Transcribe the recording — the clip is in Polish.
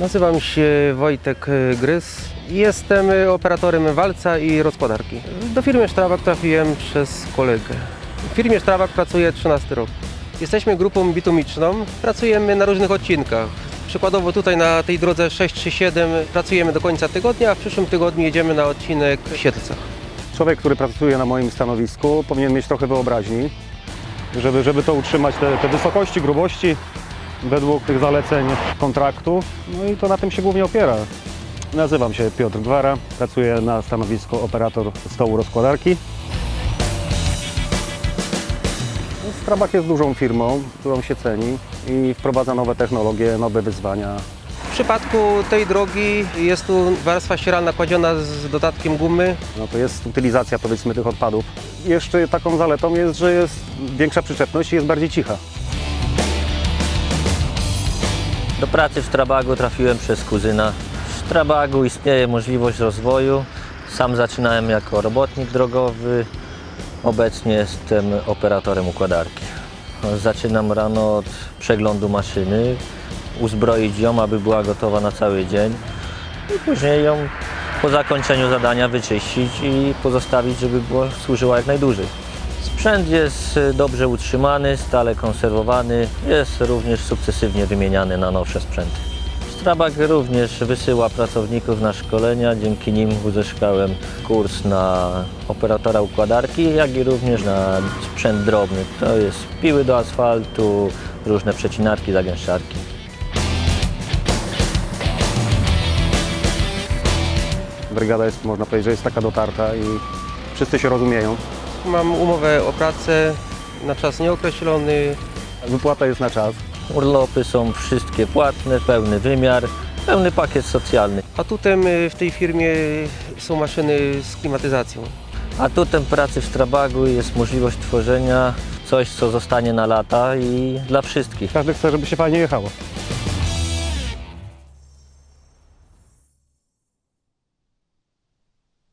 Nazywam się Wojtek y, Grys. Jestem y, operatorem walca i rozkładarki. Do firmy Strabag trafiłem przez kolegę. W firmie Strabag pracuję 13 rok. Jesteśmy grupą bitumiczną, pracujemy na różnych odcinkach. Przykładowo tutaj na tej drodze 637 pracujemy do końca tygodnia, a w przyszłym tygodniu jedziemy na odcinek w Siedlcach. Człowiek, który pracuje na moim stanowisku, powinien mieć trochę wyobraźni, żeby, żeby to utrzymać, te, te wysokości, grubości według tych zaleceń kontraktu. No i to na tym się głównie opiera. Nazywam się Piotr Gwara, pracuję na stanowisku operator stołu rozkładarki. Strabag jest dużą firmą, którą się ceni i wprowadza nowe technologie, nowe wyzwania. W przypadku tej drogi jest tu warstwa ścieralna kładziona z dodatkiem gumy. No to jest utylizacja powiedzmy tych odpadów. Jeszcze taką zaletą jest, że jest większa przyczepność i jest bardziej cicha. Do pracy w Strabagu trafiłem przez kuzyna. W Strabagu istnieje możliwość rozwoju. Sam zaczynałem jako robotnik drogowy. Obecnie jestem operatorem układarki. Zaczynam rano od przeglądu maszyny, uzbroić ją, aby była gotowa na cały dzień i później ją po zakończeniu zadania wyczyścić i pozostawić, żeby była, służyła jak najdłużej. Sprzęt jest y, dobrze utrzymany, stale konserwowany, jest również sukcesywnie wymieniany na nowsze sprzęty. Strabag również wysyła pracowników na szkolenia, dzięki nim uzyskałem kurs na operatora układarki, jak i również na sprzęt drobny. To jest piły do asfaltu, różne przecinarki, zagęszczarki. Brygada jest, można powiedzieć, że jest taka dotarta i wszyscy się rozumieją. Mam umowę o pracę na czas nieokreślony. Wypłata jest na czas. Urlopy są wszystkie płatne, pełny wymiar, pełny pakiet socjalny. Atutem y, w tej firmie są maszyny z klimatyzacją. Atutem pracy w Strabagu jest możliwość tworzenia coś, co zostanie na lata i dla wszystkich. Każdy chce, żeby się fajnie jechało.